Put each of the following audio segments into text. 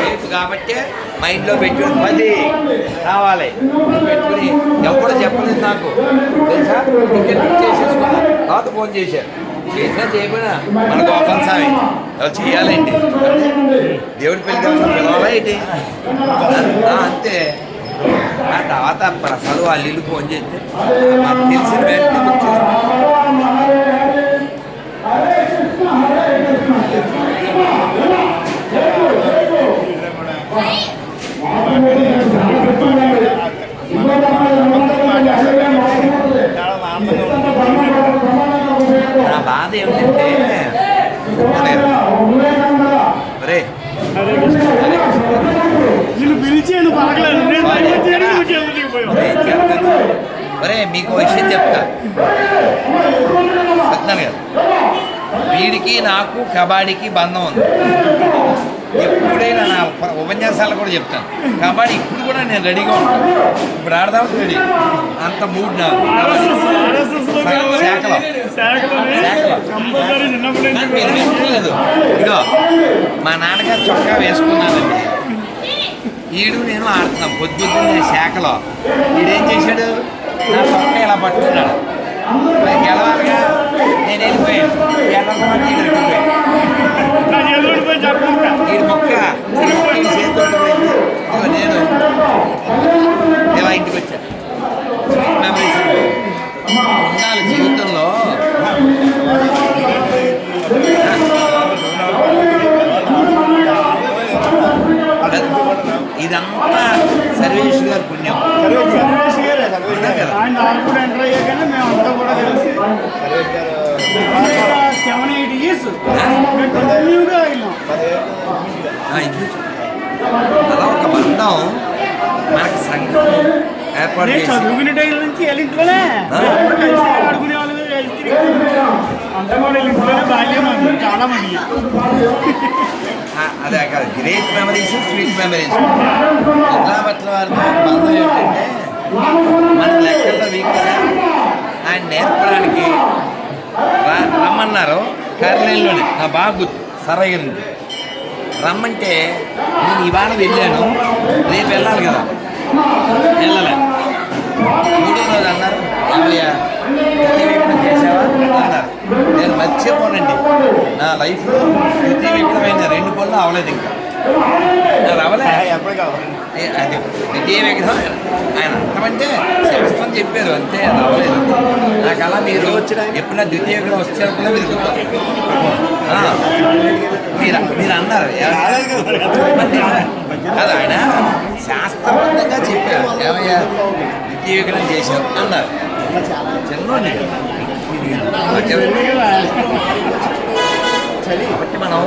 రేపు కాబట్టి మైండ్లో పెట్టుకుని పది రావాలి పెట్టుకుని ఎవరు చెప్పలేదు నాకు తెలుసా టికెట్ బుక్ చేసేసుకున్నా తర్వాత ఫోన్ చేశారు చేసినా చేయకపోయినా మన గోపాల స్వామి చేయాలండి దేవుడి పెళ్ళి కలిసి పిలవాలా ఏంటి? ఆ, అంతే. ఆ తర్వాత ప్రసాద్ వాళ్ళ ఇల్లు ఫోన్ చేస్తే మాకు తెలిసిన వెంటనే బుక్ చేసుకున్నాం నా బాధ ఏమిటంటే రే నిన్ను పిలిచాను పలకలేదు. నేను బయట చేయడం నువ్వు చెవులకు పోయావు. ఒరే, చెప్తాను మీకు విషయం చెప్తా. చెప్తున్నాను కదా. వీడికి నాకు కబడ్డీకి బంధం ఉంది. ఎప్పుడైనా నా ఉప- ఉపన్యాసాలు కూడా చెప్తాను. కబడ్డీ ఇప్పుడు కూడా నేను రెడీగా ఉంటాను. ఇప్పుడు ఆడదాం రెడీ. అంత మూడ్ నాకు. శాఖలో. ఇదో మా నాన్నగారు చొక్కా వేసుకున్నానండి ఈడు నేను ఆడుతున్నాం పొద్దున్నే శాఖలో. ఈడేం చేశాడు? నా చొక్కా ఇలా పట్టుకున్నాడు. గెలవాలిగా? నేను వెళ్ళిపోయాను. గెలవాలి ఆయన నాకు కూడా ఎంటర్ అయ్యాకనే మేము అంతా కూడా కలిసి సెవెన్ ఎయిట్ ఇయర్స్ మేము కంటిన్యూగా అయినాం ఆ, ఇది చూ. అలా ఒక బంధం మనకు సంఘం ఏర్పాటు నేను చేసి చదువుకునే టైం నుంచి ఎలింట్లోనే ఆ. మేము అందరం కలిసి అంటే మన ఇంట్లోనే బాల్యం ఉంది చాలా మంది ఆ, అదే కాదు గ్రేట్ మెమరీస్ స్వీట్ మెమరీస్ విద్యాపట్ల వారితో బంధం ఏంటంటే మన లెక్కల్లో వీక్గా ఆయన నేర్పడానికి రా- రమ్మన్నారు కర్నూలులోనే. నా బాగు గుర్తు సరయ్య నుండి రమ్మంటే నేను ఇవాళ వెళ్ళాను రేపు వెళ్ళాలి కదా. వెళ్ళలే. మూడో రోజు అన్నారు ఏమయ్యా చేసావా? అన్నారు. నేను మర్చిపోనండి. నా లైఫ్లో విద్యావిక్రమైన రెండు పనులు అవలేదు ఇంకా. అవలే ఎప్పుడు కావాలి. అది విగ్రహం ఆయన శాస్త్రం చెప్పారు అంతే అవ్వలేదు నాకు అలా మీరు ఎప్పుడైనా ద్వితీయ విగ్రహం వచ్చారనుకున్నా మీరు మీరు మీరు అన్నారు కాదు. ఆయన శాస్త్రబద్ధంగా చెప్పారు. ఏమయ్యా ద్వితీయ విగ్రహం చేశారు అన్నారు. చిన్నోండి కాబట్టి మనం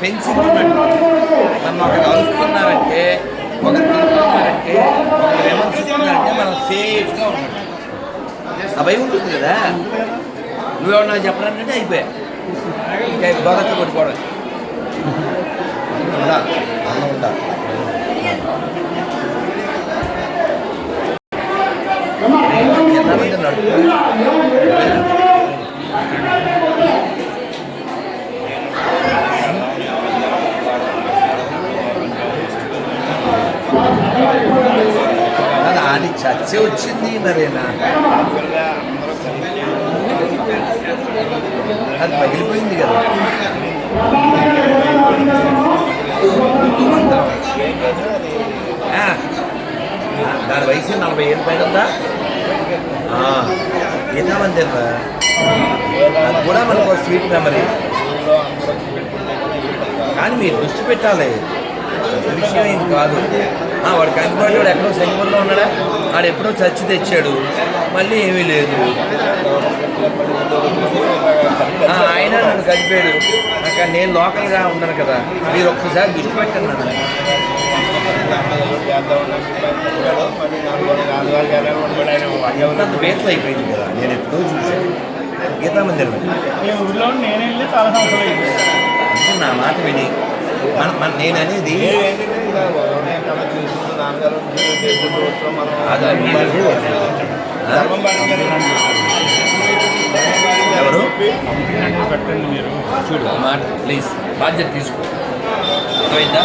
ఫెన్సింగ్ ఉన్నట్టు మనం ఒకరు అరుస్తున్నారంటే ఒకరు తిరుగుతున్నారంటే ఒకరు విమర్శిస్తున్నారంటే మనం సేఫ్గా ఉన్నట్టు ఆ భయం ఉంటుంది కదా నువ్వేమన్నా చెప్పాలంటే అయిపోయా ఇంకా గోదట్లు కొట్టుకోవడం ఉండాలి అన్నం ఉండాలి గీతా మందిర్ అది కూడా మనకు స్వీట్ మెమరీ కానీ మీరు దృష్టి పెట్టాలి. విషయం ఏం కాదు. ఆ, వాడు కంకిపాటి వాడు ఎక్కడో సెంగూరులో ఉన్నాడా? వాడు ఎప్పుడో చచ్చి తెచ్చాడు. మళ్ళీ ఏమీ లేదు. ఆయన నన్ను కలిపాడు. నాకు నేను లోకల్గా ఉన్నాను కదా. మీరు ఒక్కసారి దృష్టి పెట్టండి నన్ను. అంత వేట్లు అయిపోయింది కదా. నేను ఎప్పుడో చూశాను. గీతా మందిరం. నా మాట విని. మన నేను అనేది ఎవరు? చూడు మాట ప్లీజ్ బాధ్యత తీసుకో. అర్థమైందా?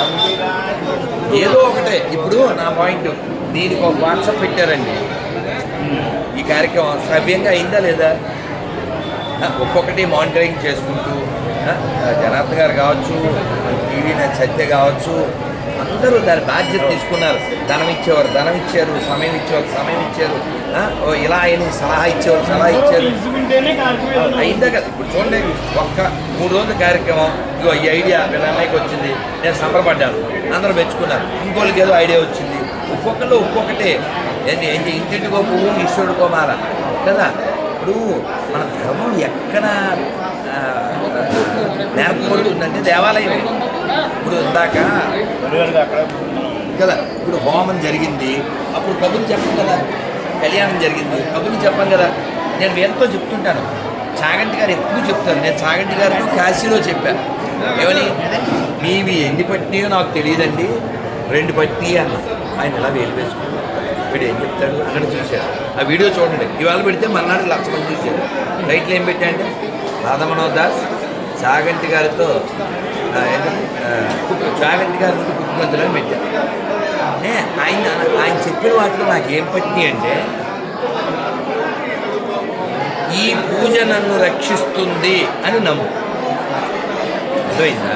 ఏదో ఒకటే. ఇప్పుడు నా పాయింట్ దీనికి ఒక వాట్సాప్ పెట్టారండి. ఈ కార్యక్రమం సవ్యంగా అయిందా లేదా? ఒక్కొక్కటి మానిటరింగ్ చేసుకుంటూ జనార్దన్ గారు కావచ్చు టీవీ సత్య కావచ్చు అందరూ దాని బాధ్యత తీసుకున్నారు. ధనం ఇచ్చేవారు ధనం ఇచ్చారు సమయం ఇచ్చేవారు సమయం ఇచ్చారు. ఇలా అయిన సలహా ఇచ్చేవారు సలహా ఇచ్చారు అయిందా కదా? ఇప్పుడు చూడండి ఒక్క మూడు రోజుల కార్యక్రమం. ఇగో ఈ ఐడియా వీళ్ళ అన్నయ్యకి వచ్చింది. నేను సంబరపడ్డాను. అందరూ మెచ్చుకున్నారు. ఇంకోళ్ళకి ఏదో ఐడియా వచ్చింది. ఒక్కొక్కళ్ళు ఒక్కొక్కటే. ఏంటి ఏంటి ఇంటింటికో పువ్వు ఈశ్వరుడికో మాల కదా? ఇప్పుడు మన ధర్మం ఎక్కడ నేర్పబడుతుందంటే దేవాలయం ఇప్పుడు ఇందాక కదా ఇప్పుడు హోమం జరిగింది. అప్పుడు కబుర్లు చెప్పం కదా. కళ్యాణం జరిగింది. కబుర్లు చెప్పం కదా. నేను వీళ్ళతో చెప్తుంటాను. చాగంటి గారు ఎప్పుడు చెప్తాను నేను చాగంటి గారు కాశీలో చెప్పాను ఏమని? మీవి ఎన్ని పట్టినాయో నాకు తెలియదండి. రెండు పట్టి అన్న. ఆయన ఇలా వేలు వేసుకున్నాడు. వీడు ఏం చెప్తాడు? అక్కడ చూశారు ఆ వీడియో చూడండి. ఇవాళ పెడితే మన్నాడు లక్ష మంది చూశారు. రైట్లు ఏం పెట్టాయంటే? రాధమనోహర్ దాస్ చాగంటి గారితో ఆ, చాగంటి గారి ముందు కుటుంబంతులని పెట్టాను ఆయన ఆయన చెప్పిన వాటిలో నాకు ఏం పట్టినాయి అంటే ఈ పూజ నన్ను రక్షిస్తుంది అని నమ్ము. అర్థమైందా?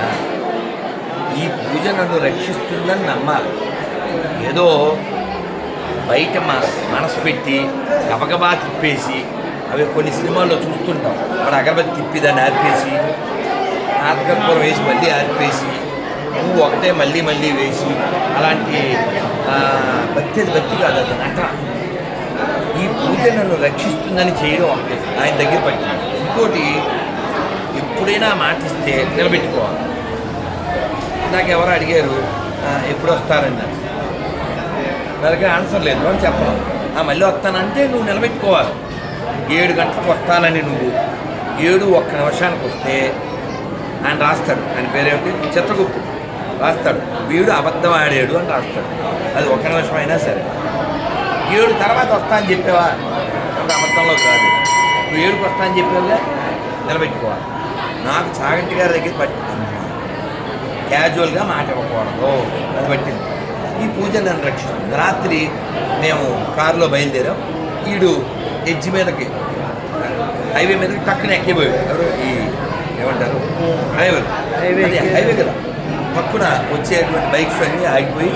ఈ పూజ నన్ను రక్షిస్తుందని నమ్మాలి. ఏదో బయట మన మనసు పెట్టి గబగబా తిప్పేసి అవి కొన్ని సినిమాల్లో చూస్తుంటాం. మన అగరబత్తి తిప్పి దాన్ని ఆర్పేసి ఆత్మకర్పూరం వేసి మళ్ళీ ఆర్పేసి నువ్వు ఒకటే మళ్ళీ మళ్ళీ వేసి అలాంటి భక్తి అది భక్తి కాదు అది నటన ఈ పూజ నన్ను రక్షిస్తుందని చేయడం ఒకటే ఆయన దగ్గర పట్టింది. ఇంకోటి ఎప్పుడైనా మాటిస్తే నిలబెట్టుకోవాలి. నాకు ఎవరు అడిగారు ఎప్పుడు వస్తారన్నారు నా దగ్గర ఆన్సర్ లేదు అని చెప్పడం ఆ మళ్ళీ వస్తానంటే నువ్వు నిలబెట్టుకోవాలి. ఏడు గంటలకు వస్తానని నువ్వు ఏడు ఒక్క నిమిషానికి వస్తే ఆయన రాస్తాడు. ఆయన పేరేమిటి? చిత్రగుప్తుడు రాస్తాడు. వీడు అబద్ధం ఆడాడు అని రాస్తాడు. అది ఒక్క నిమిషం అయినా సరే. ఏడు తర్వాత వస్తా అని చెప్పావా? అంటే అబద్ధంలో కాదు నువ్వు ఏడుకు వస్తా అని చెప్పావుగా నిలబెట్టుకోవాలి. నాకు చాగంటి గారి దగ్గర పట్టింది. క్యాజువల్గా మాట ఇవ్వకూడదు. అది పట్టింది. ఈ పూజ నన్ను రక్షిస్తుంది. రాత్రి మేము కారులో బయలుదేరాం. ఈడు ఎడ్జ్ మీదకి హైవే మీదకి టక్కున ఎక్కిపోయాడు. ఎవరు? ఈ ఏమంటారు? డ్రైవర్. హైవే హైవే కదా. పక్కన వచ్చేటువంటి బైక్స్ అన్నీ ఆగిపోయి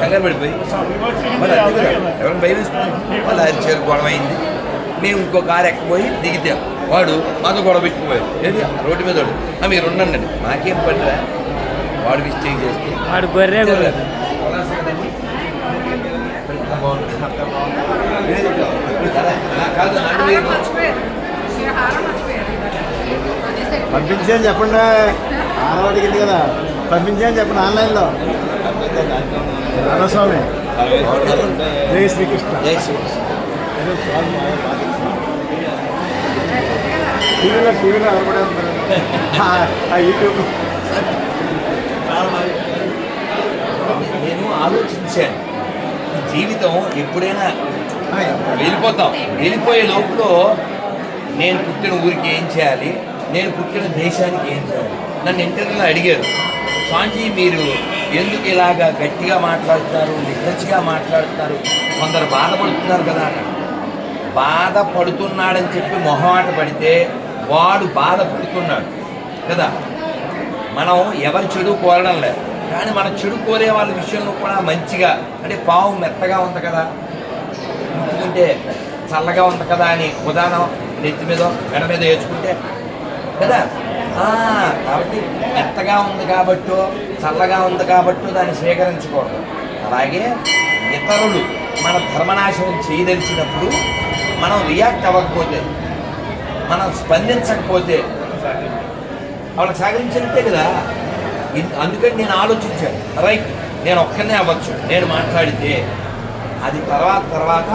కంగారు పడిపోయి. మరి కదా ఎవరైనా భయం వేసుకున్నాడు వాళ్ళు అరిచారు గొడవ అయింది. మేము ఇంకో కారు ఎక్కబోయి దిగితే వాడు మాతో గొడవ పెట్టుకుపోయాడు. ఏది? రోడ్డు మీద వాడు. "ఆ, మీరు ఉండండి మాకేం పనిరా? వాడు మిస్టేక్ చేస్తే. వాడు గొర్రె బాగుంది. పంపించని చెప్పండి. అడిగింది కదా. పంపించని చెప్పండి ఆన్లైన్లో. రామస్వామి. జై శ్రీకృష్ణ. జై శ్రీకృష్ణ. టీవీలో టీవీలో ఎవరు ఉంటారు ఆ- యూట్యూబ్. నేను ఆలోచించాను. జీవితం ఎప్పుడైనా వెళ్ళిపోతాం. వెళ్ళిపోయే లోపల నేను పుట్టిన ఊరికి ఏం చేయాలి? నేను పుట్టిన దేశానికి ఏం చేయాలి? నన్ను ఇంటర్వ్యూలో అడిగారు. స్వామిజీ మీరు ఎందుకు ఇలాగా గట్టిగా మాట్లాడుతున్నారు? నిఖచ్చిగా మాట్లాడుతున్నారు? కొందరు బాధపడుతున్నారు కదా బాధపడుతున్నాడని చెప్పి మొహమాట పడితే వాడు బాధపడుతున్నాడు కదా. మనం ఎవరు చెడు కోరడం లేదు. కానీ మన చెడు కోరే వాళ్ళ విషయంలో కూడా మంచిగా అంటే పావు మెత్తగా ఉంది కదా. ముట్టుకుంటే చల్లగా ఉంది కదా అని ఉదాహరణ నెత్తి మీద మెడ మీద వేసుకుంటే కదా? కాబట్టి మెత్తగా ఉంది కాబట్టో చల్లగా ఉంది కాబట్టి దాన్ని స్వీకరించకూడదు. అలాగే ఇతరులు మన ధర్మనాశనం చేయదలిచినప్పుడు మనం రియాక్ట్ అవ్వకపోతే మనం స్పందించకపోతే వాళ్ళకి సహకరించినట్టే కదా? అందుకని నేను ఆలోచించాను. రైట్ నేను ఒక్కనే అవ్వచ్చు. నేను మాట్లాడితే అది తర్వాత తర్వాత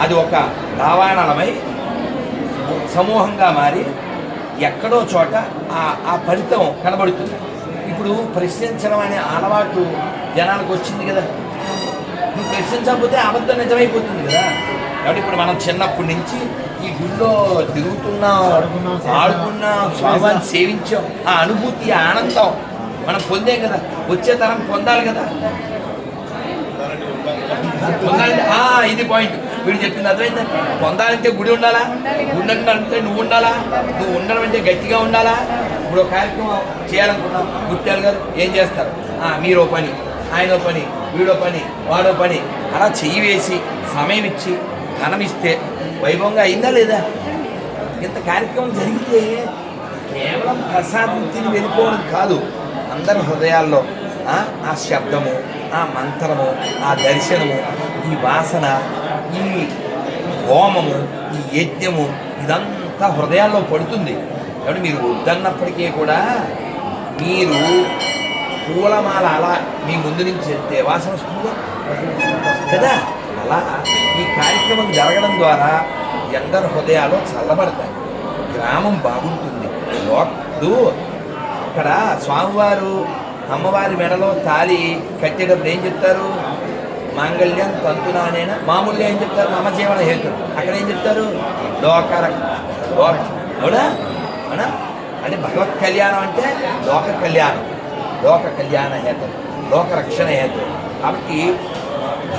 అది ఒక దావాణలమై సమూహంగా మారి ఎక్కడో చోట ఆ ఆ ఫలితం కనబడుతుంది. ఇప్పుడు ప్రశ్నించడం అనే అలవాటు జనాలకు వచ్చింది కదా. నువ్వు ప్రశ్నించకపోతే అబద్ధం నిజమైపోతుంది కదా. కాబట్టి ఇప్పుడు మనం చిన్నప్పటి నుంచి ఈ గుళ్ళో తిరుగుతున్నాం ఆడుకున్నాం స్వామివారిని సేవించాం. ఆ అనుభూతి ఆనందం మనం పొందాం కదా. వచ్చే తరం పొందాలి కదా. పొందాలంటే ఆ, ఇది పాయింట్ వీడు చెప్పింది అర్థమైందా? పొందాలంటే గుడి ఉండాలా? ఉండాలంటే నువ్వు ఉండాలా? నువ్వు ఉండడం అంటే గట్టిగా ఉండాలా? ఇప్పుడు ఒక కార్యక్రమం చేయాలనుకున్నాం. గుట్టాలు గారు ఏం చేస్తారు? మీరో పని ఆయనో పని వీడో పని వాడో పని. అలా చెయ్యి వేసి సమయం ఇచ్చి ధనం ఇస్తే వైభవంగా అయిందా లేదా? ఇంత కార్యక్రమం జరిగితే కేవలం ప్రసాదం తిని వెళ్ళిపోవడం కాదు. అందరి హృదయాల్లో ఆ శబ్దము ఆ మంత్రము ఆ దర్శనము ఈ వాసన ఈ హోమము ఈ యజ్ఞము ఇదంతా హృదయాల్లో పడుతుంది. కాబట్టి మీరు వద్దన్నప్పటికీ కూడా మీరు పూలమాల అలా మీ ముందు నుంచి వెళ్తే వాసన వస్తుందా? కదా? అలా ఈ కార్యక్రమం జరగడం ద్వారా ఎందరి హృదయాలు చల్లబడతాయి. గ్రామం బాగుంటుంది. ఇప్పుడు అక్కడ స్వామివారు అమ్మవారి మెడలో తాలి కట్టేటప్పుడు ఏం చెప్తారు? మాంగళ్యం తంతునానేనా మామూలుగా ఏం చెప్తారు? మమజీవన హేతు అక్కడ ఏం చెప్తారు? లోకర లోక అవునా? అవునా? అంటే భగవత్ కళ్యాణం అంటే లోక కళ్యాణం. లోక కళ్యాణ హేతు లోక రక్షణ హేతు కాబట్టి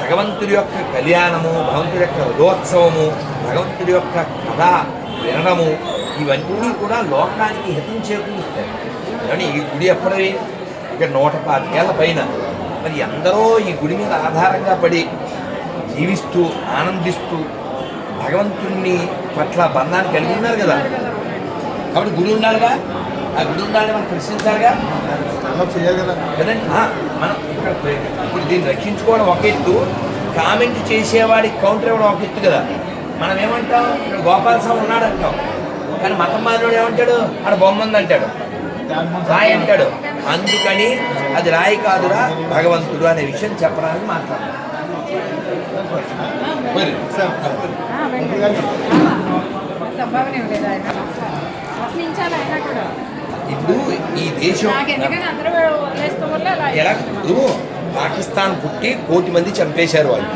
భగవంతుడి యొక్క కళ్యాణము భగవంతుడి యొక్క రథోత్సవము భగవంతుడి యొక్క కథ వినడము ఇవన్నీ కూడా లోకానికి హితం చేకూరుస్తాయి. కానీ ఈ గుడి ఎప్పటివి ఇక నూట పాతికేళ్ళ పైన మరి ఎందరో ఈ గుడి మీద ఆధారంగా పడి జీవిస్తూ ఆనందిస్తూ భగవంతుణ్ణి పట్ల బంధాన్ని కలిగి ఉన్నారు కదా. కాబట్టి గుడి ఉండాలిగా? ఆ గుడి ఉండాలని మనం ప్రశ్నించాలిగా? కదండి? మనం ఇక్కడ ఇప్పుడు దీన్ని రక్షించుకోవడం ఒక ఎత్తు కామెంట్ చేసేవాడి కౌంటర్ ఇవ్వడం ఒక ఎత్తు కదా. మనం ఏమంటాం? ఇప్పుడు గోపాల స్వామి ఉన్నాడు అంటాం కానీ మతం మారినోడు ఏమంటాడు? ఆడ బొమ్మ ఉంది అంటాడు రాయి అంటాడు. అందుకని అది రాయి కాదురా భగవంతుడు అనే విషయం చెప్పడానికి మాట్లాడాలి ఇప్పుడు ఈ దేశం ఎలా? పాకిస్తాన్ పుట్టి కోటి మంది చంపేశారు వాళ్ళు.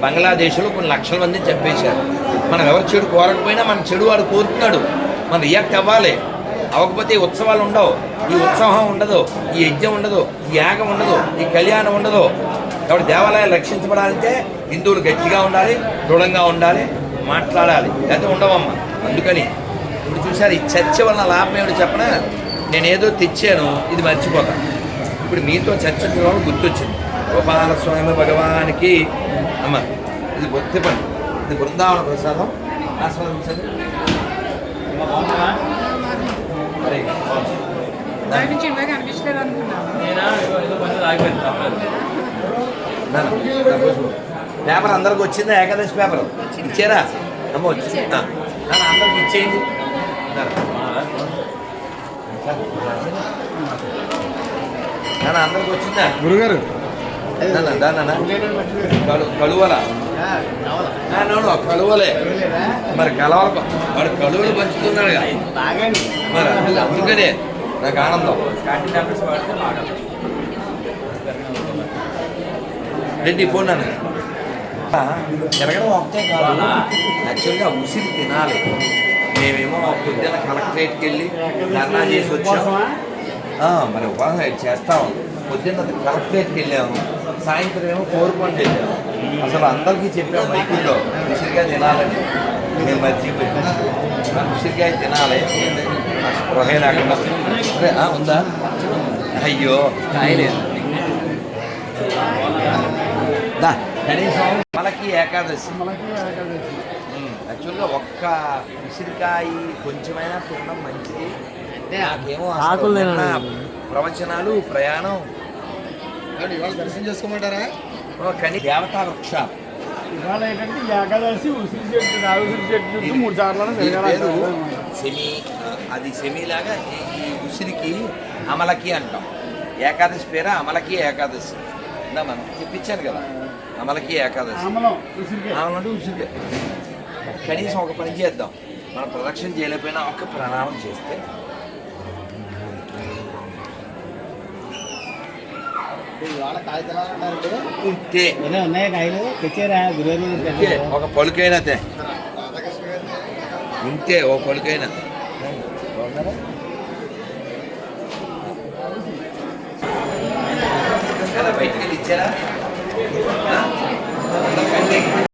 బంగ్లాదేశ్లో కొన్ని లక్షల మంది చంపేశారు. మనం ఎవరు చెడు కోరకపోయినా మన చెడు వాడు కోరుతున్నాడు. మనం రియాక్ట్ అవ్వాలి. అవ్వకపోతే ఉత్సవాలు ఉండవు. ఈ ఉత్సవం ఉండదు ఈ యజ్ఞం ఉండదు ఈ యాగం ఉండదు ఈ కళ్యాణం ఉండదు. కాబట్టి దేవాలయాలు రక్షించబడాలంటే హిందువులు గట్టిగా ఉండాలి దృఢంగా ఉండాలి మాట్లాడాలి. లేకపోతే ఉండవమ్మా. అందుకని ఇప్పుడు చూసారు ఈ చర్చ వల్ల లాభం ఏమిటి చెప్పనా? నేనేదో తెచ్చాను ఇది మర్చిపోతాను ఇప్పుడు మీతో చర్చ వల్ల గుర్తొచ్చింది. గోపాలస్వామి భగవానికి అమ్మ ఇది భక్తి పని ఇది బృందావన ప్రసాదం. ఆస్వాదించండి. దాని నుంచి ఇంకా కనిపించలేదు అనుకున్నాను. పేపర్ అందరికి వచ్చిందా? ఏకాదశి పేపర్? ఇచ్చారా? అమ్మ వచ్చింది అందరికి ఇచ్చేయండి. అందరికి వచ్చిందా? గురుగారు. కలువలా? నోడు కలువలే. మరి కలవల వాడు కలువలు పంచుతున్నాడు బాగానే. మరి అందుకనే నాకు ఆనందం. రెడ్డి ఫోన్ నాన్న. ఎరగడం ఒకటే కాదు. యాక్చువల్గా ఉసిరి తినాలి. మేమేమో పొద్దున్న కలెక్టరేట్కి వెళ్ళి ధర్నా చేసి వచ్చాము మరి ఉపాధి చేస్తాం. పొద్దున్న కలెక్టరేట్కి వెళ్ళాము. సాయంత్రం ఏమో కోరుకొని వెళ్ళాము అసలు అందరికీ చెప్పాము మైకుల్లో ఉసిరికాయ తినాలని. మేము మర్చిపోయాం ఉసిరికాయ తినాలి స్పృహే లేకుండా అరే, ఆ, ఉందా అయ్యో కాయలేదు దా కనీసం మనకి ఏకాదశి యాక్చువల్గా ఒక్క ఉసిరికాయ కొంచెమైనా తినడం. మంచిది నాకేమో ఆకులు ప్రవచనాలు ప్రయాణం. ఇవాళ దర్శనం చేసుకోమంటారా? కని దేవతా వృక్ష. ఇవాళ ఏంటంటే ఏకాదశి ఉసిరి చెట్టు ఉసిరి చెట్టు చుట్టూ మూడు సార్లు సెమి అది సెమిలాగా ఈ- ఉసిరికి అమలకి అంటాం. ఏకాదశి పేరు అమలకి ఏకాదశి. ఇందా మనం? చెప్పించాను కదా. అమలకి ఏకాదశి. ఆమెలంటే ఉసిరికే. కనీసం ఒక పని చేద్దాం. మనం ప్రదక్షిణ చేయలేకపోయినా ఒక ప్రణామం చేస్తే ఉన్నాయా కాయలు తెచ్చారా? గురువారు ఉంటే ఒక పలుకైనా తే. ఉంటే ఓ పలుకైనా. బాగున్నారా? ఎలా బయటికి వెళ్ళి ఇచ్చారా?